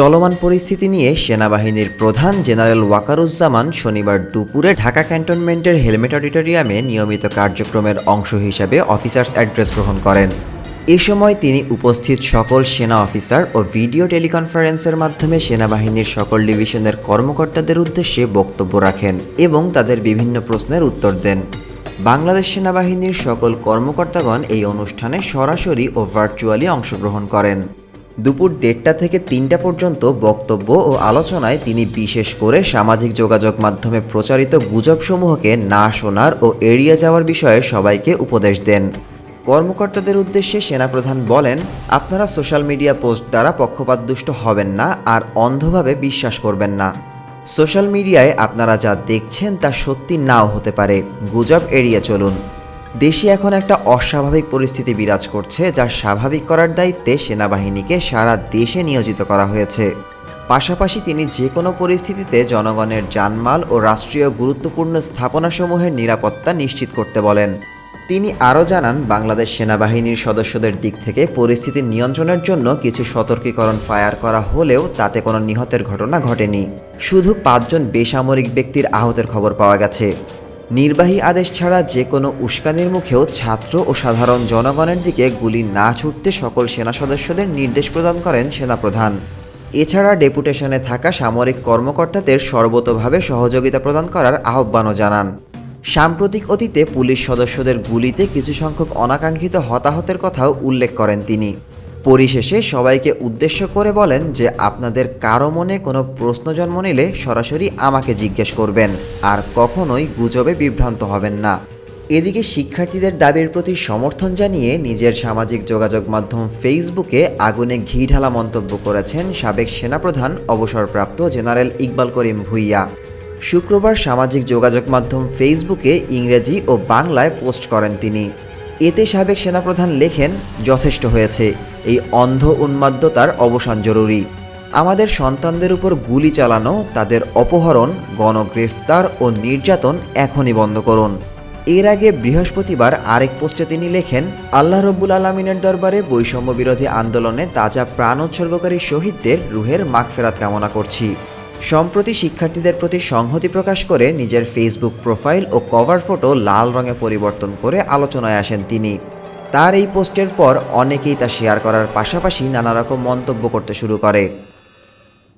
চলমান পরিস্থিতি নিয়ে সেনাবাহিনীর প্রধান জেনারেল ওয়াকারুজ্জামান শনিবার দুপুরে ঢাকা ক্যান্টনমেন্টের হেলমেট অডিটোরিয়ামে নিয়মিত কার্যক্রমের অংশ হিসাবে অফিসার্স অ্যাড্রেস গ্রহণ করেন। এ সময় তিনি উপস্থিত সকল সেনা অফিসার ও ভিডিও টেলিকনফারেন্সের মাধ্যমে সেনাবাহিনীর সকল ডিভিশনের কর্মকর্তাদের উদ্দেশ্যে বক্তব্য রাখেন এবং তাদের বিভিন্ন প্রশ্নের উত্তর দেন। বাংলাদেশ সেনাবাহিনীর সকল কর্মকর্তাগণ এই অনুষ্ঠানে সরাসরি ও ভার্চুয়ালি অংশগ্রহণ করেন। দুপুর দেড়টা থেকে তিনটা পর্যন্ত বক্তব্য ও আলোচনায় তিনি বিশেষ করে সামাজিক যোগাযোগ মাধ্যমে প্রচারিত গুজবসমূহকে না শোনার ও এড়িয়ে যাওয়ার বিষয়ে সবাইকে উপদেশ দেন। কর্মকর্তাদের উদ্দেশ্যে সেনাপ্রধান বলেন, আপনারা সোশ্যাল মিডিয়া পোস্ট দ্বারা পক্ষপাতদুষ্ট হবেন না আর অন্ধভাবে বিশ্বাস করবেন না। সোশ্যাল মিডিয়ায় আপনারা যা দেখছেন তা সত্যি নাও হতে পারে। গুজব এড়িয়ে চলুন। দেশে এখন একটা অস্বাভাবিক পরিস্থিতি বিরাজ করছে, যা স্বাভাবিক করার দায়িত্বে সেনাবাহিনীকে সারা দেশে নিয়োজিত করা হয়েছে। পাশাপাশি তিনি যে কোনো পরিস্থিতিতে জনগণের জানমাল ও রাষ্ট্রীয় গুরুত্বপূর্ণ স্থাপনাসমূহের নিরাপত্তা নিশ্চিত করতে বলেন। তিনি আরও জানান, বাংলাদেশ সেনাবাহিনীর সদস্যদের দিক থেকে পরিস্থিতি নিয়ন্ত্রণের জন্য কিছু সতর্কীকরণ ফায়ার করা হলেও তাতে কোনো নিহতের ঘটনা ঘটেনি। শুধু পাঁচজন বেসামরিক ব্যক্তির আহতের খবর পাওয়া গেছে। নির্বাহী আদেশ ছাড়া যে কোনো উস্কানির মুখেও ছাত্র ও সাধারণ জনগণের দিকে গুলি না ছুটতে সকল সেনা সদস্যদের নির্দেশ প্রদান করেন সেনাপ্রধান। এছাড়া ডেপুটেশনে থাকা সামরিক কর্মকর্তাদের সর্বতোভাবে সহযোগিতা প্রদান করার আহ্বানও জানান। সাম্প্রতিক অতীতে পুলিশ সদস্যদের গুলিতে কিছু সংখ্যক অনাকাঙ্ক্ষিত হতাহতের কথাও উল্লেখ করেন তিনি। পরিশেষে সবাইকে উদ্দেশ্য করে বলেন যে আপনাদের কারও মনে কোনো প্রশ্ন জন্ম নিলে সরাসরি আমাকে জিজ্ঞেস করবেন, আর কখনোই গুজবে বিভ্রান্ত হবেন না। এদিকে শিক্ষার্থীদের দাবির প্রতি সমর্থন জানিয়ে নিজের সামাজিক যোগাযোগ মাধ্যম ফেসবুকে আগুনে ঘি ঢালা মন্তব্য করেছেন সাবেক সেনাপ্রধান, অবসরপ্রাপ্ত জেনারেল ইকবাল করিম ভুইয়া। শুক্রবার সামাজিক যোগাযোগ মাধ্যম ফেসবুকে ইংরেজি ও বাংলায় পোস্ট করেন তিনি। এতে সাবেক সেনাপ্রধান লেখেন, যথেষ্ট হয়েছে। এই অন্ধ উন্মাদ্যতার অবসান জরুরি। আমাদের সন্তানদের উপর গুলি চালানো, তাদের অপহরণ, গণগ্রেফতার ও নির্যাতন এখনই বন্ধ করুন। এর আগে বৃহস্পতিবার আরেক পোস্টে তিনি লেখেন, আল্লাহ রব্বুল আলমিনের দরবারে বৈষম্য বিরোধী আন্দোলনে তাজা প্রাণ উৎসর্গকারী শহীদদের রুহের মাগফেরাত কামনা করছি। সম্প্রতি শিক্ষার্থীদের প্রতি সংহতি প্রকাশ করে নিজের ফেসবুক প্রোফাইল ও কভার ফটো লাল রঙে পরিবর্তন করে আলোচনায় আসেন তিনি। তার এই পোস্টের পর অনেকেই তা শেয়ার করার পাশাপাশি নানা রকম মন্তব্য করতে শুরু করে।